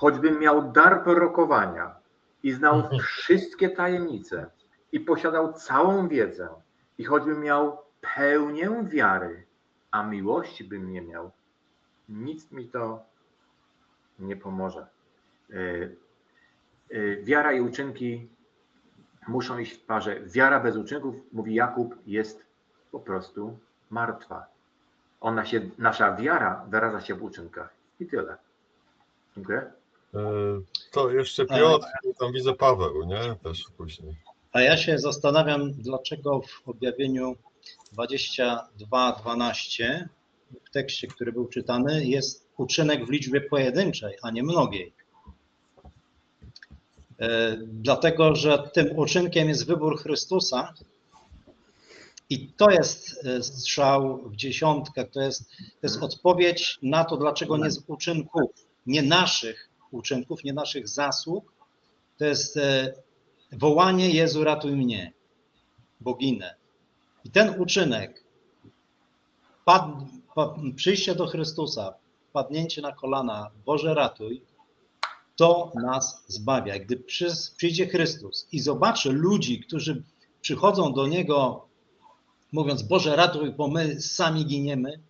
choćbym miał dar prorokowania i znał wszystkie tajemnice i posiadał całą wiedzę i choćbym miał pełnię wiary, a miłości bym nie miał, nic mi to nie pomoże. Y, y, Wiara i uczynki muszą iść w parze. Wiara bez uczynków, mówi Jakub, jest po prostu martwa. Ona się, nasza wiara wyraża się w uczynkach. I tyle. Dziękuję. E, To jeszcze Piotr, i tam widzę Paweł, nie? Też później. A ja się zastanawiam, dlaczego w objawieniu 22:12 w tekście, który był czytany, jest uczynek w liczbie pojedynczej, a nie mnogiej. E, Dlatego, że tym uczynkiem jest wybór Chrystusa i to jest e, strzał w dziesiątkę, to jest, to jest odpowiedź na to, dlaczego nie z uczynków, nie naszych uczynków, nie naszych zasług, to jest e, wołanie Jezu ratuj mnie, boginę. I ten uczynek, pad, pa, przyjście do Chrystusa, padnięcie na kolana, Boże ratuj, to nas zbawia. Gdy przy, przyjdzie Chrystus i zobaczy ludzi, którzy przychodzą do Niego mówiąc Boże ratuj, bo my sami giniemy,